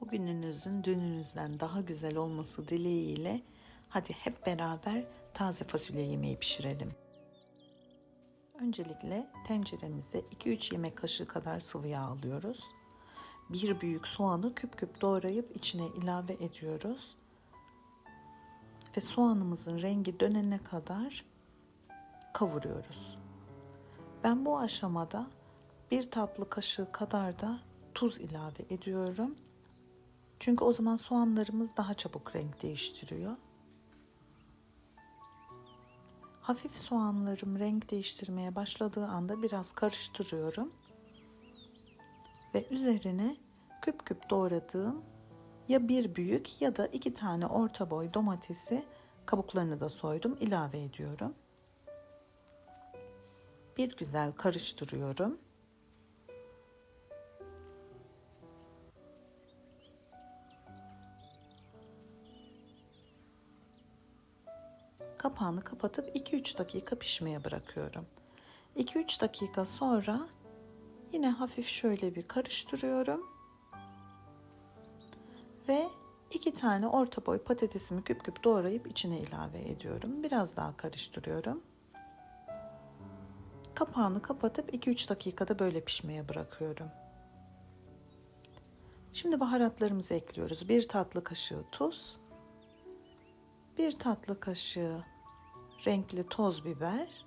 Bugününüzün dününüzden daha güzel olması dileğiyle hadi hep beraber taze fasulye yemeği pişirelim. Öncelikle tenceremize 2-3 yemek kaşığı kadar sıvı yağ alıyoruz. Bir büyük soğanı küp küp doğrayıp içine ilave ediyoruz. Ve soğanımızın rengi dönene kadar kavuruyoruz. Ben bu aşamada bir tatlı kaşığı kadar da tuz ilave ediyorum. Çünkü o zaman soğanlarımız daha çabuk renk değiştiriyor. Hafif soğanlarım renk değiştirmeye başladığı anda biraz karıştırıyorum. Ve üzerine küp küp doğradığım ya bir büyük ya da iki tane orta boy domatesi kabuklarını da soydum ilave ediyorum. Bir güzel karıştırıyorum. Kapağını kapatıp 2-3 dakika pişmeye bırakıyorum. 2-3 dakika sonra yine hafif şöyle bir karıştırıyorum. Ve 2 tane orta boy patatesimi küp küp doğrayıp içine ilave ediyorum. Biraz daha karıştırıyorum. Kapağını kapatıp 2-3 dakikada böyle pişmeye bırakıyorum. Şimdi baharatlarımızı ekliyoruz. 1 tatlı kaşığı tuz, bir tatlı kaşığı renkli toz biber,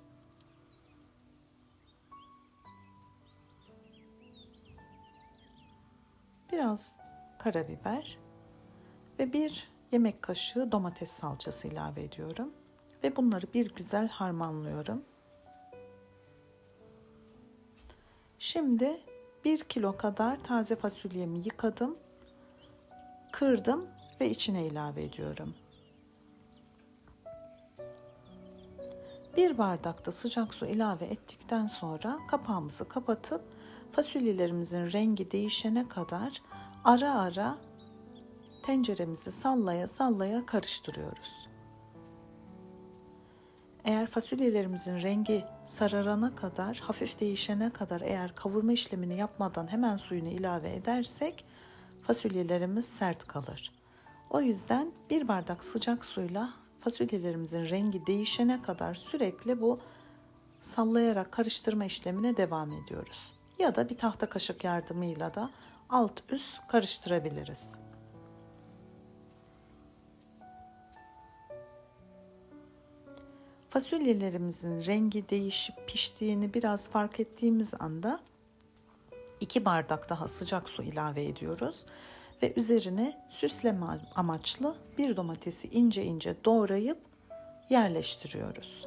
biraz karabiber ve bir yemek kaşığı domates salçası ilave ediyorum ve bunları bir güzel harmanlıyorum. Şimdi bir kilo kadar taze fasulyemi yıkadım, kırdım ve içine ilave ediyorum. Bir bardakta sıcak su ilave ettikten sonra kapağımızı kapatıp fasulyelerimizin rengi değişene kadar ara ara tenceremizi sallaya sallaya karıştırıyoruz. Eğer fasulyelerimizin rengi sararana kadar, hafif değişene kadar eğer kavurma işlemini yapmadan hemen suyunu ilave edersek fasulyelerimiz sert kalır. O yüzden bir bardak sıcak suyla fasulyelerimizin rengi değişene kadar sürekli bu sallayarak karıştırma işlemine devam ediyoruz. Ya da bir tahta kaşık yardımıyla da alt üst karıştırabiliriz. Fasulyelerimizin rengi değişip piştiğini biraz fark ettiğimiz anda 2 bardak daha sıcak su ilave ediyoruz ve üzerine süsleme amaçlı bir domatesi ince ince doğrayıp yerleştiriyoruz.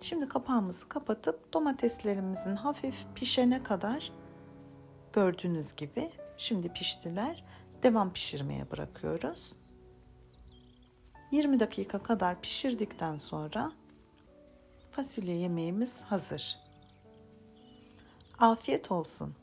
Şimdi kapağımızı kapatıp domateslerimizin hafif pişene kadar gördüğünüz gibi şimdi piştiler. Devam pişirmeye bırakıyoruz. 20 dakika kadar pişirdikten sonra fasulye yemeğimiz hazır. Afiyet olsun.